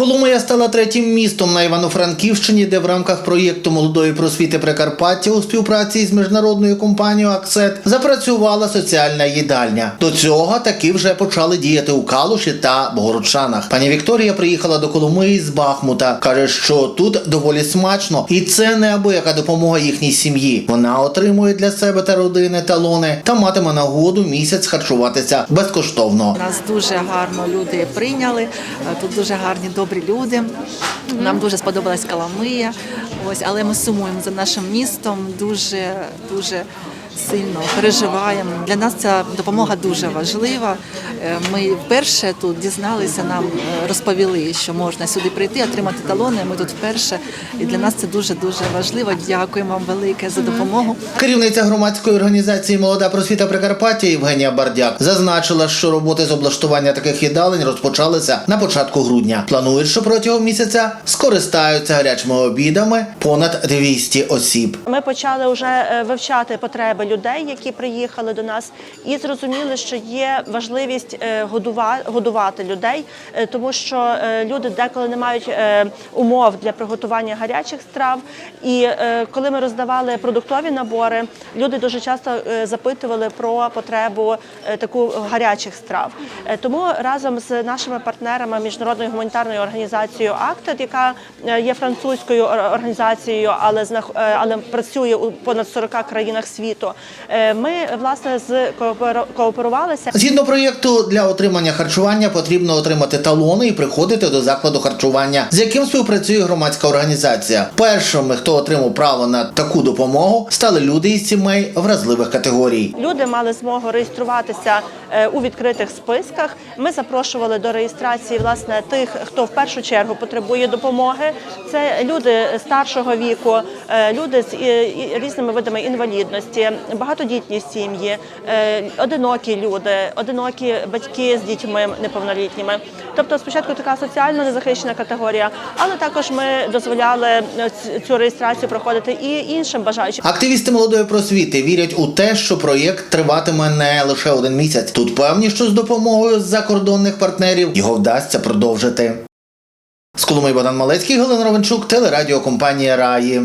Коломия стала третім містом на Івано-Франківщині, де в рамках проєкту молодої просвіти Прикарпаття у співпраці з міжнародною компанією Аксет запрацювала соціальна їдальня. До цього таки вже почали діяти у Калуші та Богородчанах. Пані Вікторія приїхала до Коломиї з Бахмута. каже, що тут доволі смачно, і це неабияка допомога їхній сім'ї. Вона отримує для себе та родини талони та матиме нагоду місяць харчуватися безкоштовно. Нас дуже гарно люди прийняли. е, Тут дуже гарні добрі люди. Нам дуже сподобалась Каламия. Ось, але ми сумуємо за нашим містом. Дуже дуже сильно переживаємо. Для нас ця допомога дуже важлива. Е, Ми вперше тут дізналися, нам е, розповіли, що можна сюди прийти, отримати талони. Ми тут вперше, і для нас це дуже дуже важливо. Дякуємо вам велике за допомогу. Керівниця громадської організації Молода просвіта Прикарпаття Євгенія Бардяк зазначила, що роботи з облаштування таких їдалень розпочалися на початку грудня. Планують, що протягом місяця скористаються гарячими обідами понад 200 осіб. Ми почали вже е, вивчати потреби людей, які приїхали до нас, і зрозуміли, що є важливість е, годувати людей, е, тому що е, люди деколи не мають умов для приготування гарячих страв. І коли ми роздавали продуктові набори, люди дуже часто запитували про потребу таку гарячих страв. Тому разом з нашими партнерами міжнародною гуманітарною організацією АКТЕД, яка є французькою організацією, але знах- але працює у понад 40 країнах світу. Е, Ми власне з коопер- кооперувалися. Згідно проєкту, для отримання харчування потрібно отримати талони і приходити до закладу харчування, з яким співпрацює громадська організація. Першими, хто отримав право на таку допомогу, стали люди із сімей вразливих категорій. Люди мали змогу реєструватися е, у відкритих списках. Ми запрошували до реєстрації власне тих, хто в першу чергу потребує допомоги. Це люди старшого віку, е, люди з різними видами інвалідності, багатодітні сім'ї, е, одинокі люди, одинокі батьки з дітьми неповнолітніми. Тобто, спочатку така соціально незахищена категорія, але також ми дозволяли е, цю реєстрацію проходити і іншим бажаючим. Активісти молодої просвіти вірять у те, що проєкт триватиме не лише один місяць. Тут певні, що з допомогою закордонних партнерів його вдасться продовжити. З Коломиї Богдан Малецький, Галина Ровенчук, телерадіокомпанія Раї.